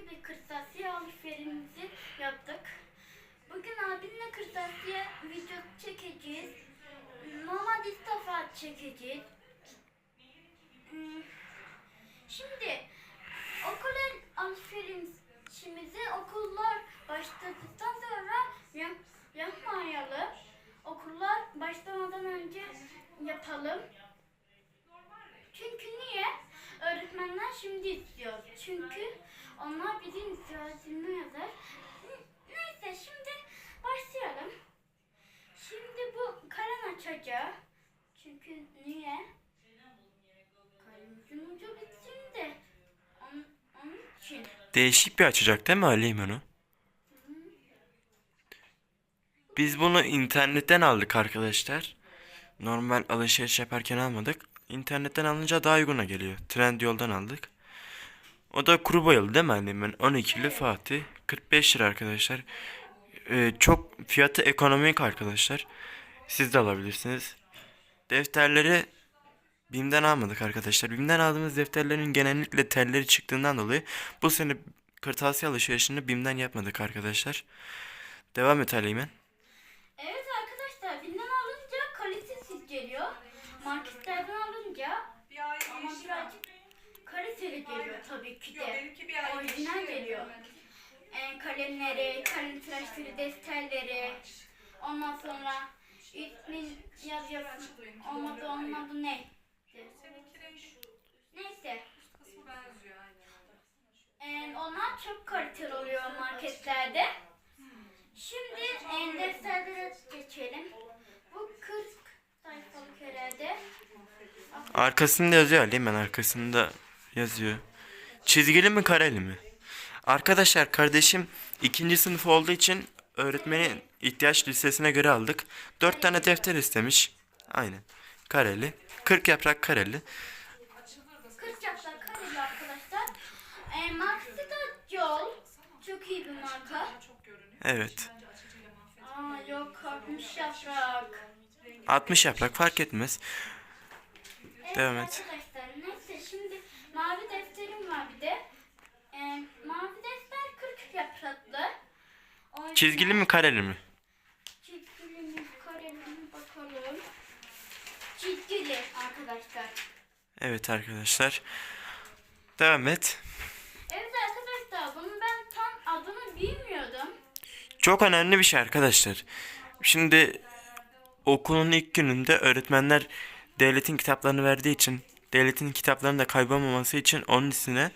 gibi kırtasiye alışverişimizi yaptık. Bugün abimle kırtasiye video çekeceğiz. Normal istafa çekeceğiz. Şimdi okul alışverişimizi okullar başladıktan sonra yap, yapmayalım. Okullar başlamadan önce yapalım. Çünkü niye? Öğretmenler şimdi istiyor. Çünkü onlar bizim ihtiyacını yazar. Neyse şimdi başlayalım. Şimdi bu kalem açacağım. Çünkü niye? Kalemimizin ucu bitsin. Onun, onun için. Değişik bir açacak değil mi Aleyhim onu? Biz bunu internetten aldık arkadaşlar. Normal alışveriş yaparken almadık. İnternetten alınca daha uyguna geliyor. Trendyol'dan aldık. O da kuru boyalı değil mi Aleyhim? 12'li Fatih. 45 lira arkadaşlar. Ee, çok fiyatı ekonomik arkadaşlar. Siz de alabilirsiniz. Defterleri BİM'den almadık arkadaşlar. BİM'den aldığımız defterlerin genellikle telleri çıktığından dolayı bu sene kırtasiye alışverişini BİM'den yapmadık arkadaşlar. Devam et Aleymen. Evet arkadaşlar binden alınca kalitesiz geliyor. Marketlerden alınca Bir ay ama yeşil birazcık kaliteli geliyor tabii ki Yok de. benimki bir ay Orijinal geliyor. Ee, kalemleri, kalem tıraşları, defterleri. Ondan sonra ismin yazıyorsun. Olmadı onun adı ne? Neyse. kısmı benziyor aynen. Ee, onlar çok kaliteli oluyor marketlerde. Şimdi e, defterlere geçelim. Bu 40 sayfalık herhalde. Arkasında yazıyor Aleymen arkasında yazıyor. Çizgili mi kareli mi? Arkadaşlar kardeşim ikinci sınıf olduğu için öğretmenin ihtiyaç listesine göre aldık. Dört tane defter istemiş. Aynen. Kareli. 40 yaprak kareli. 40 yaprak kareli arkadaşlar. E, markası da Jol. Çok iyi bir marka. Evet. Aa yok 60 yaprak. 60 yaprak fark etmez. Devam et. Arkadaşlar neyse şimdi mavi defterim var bir de. E, mavi defter 40 yapraklı. O yüzden- Çizgili mi kareli mi? Çizgili mi kareli mi bakalım. Çizgili arkadaşlar. Evet arkadaşlar. Devam et. Evet arkadaşlar bunu ben tam adını bilmiyordum. Çok önemli bir şey arkadaşlar. Şimdi okulun ilk gününde öğretmenler devletin kitaplarını verdiği için devletin kitaplarının da kaybolmaması için onun üstüne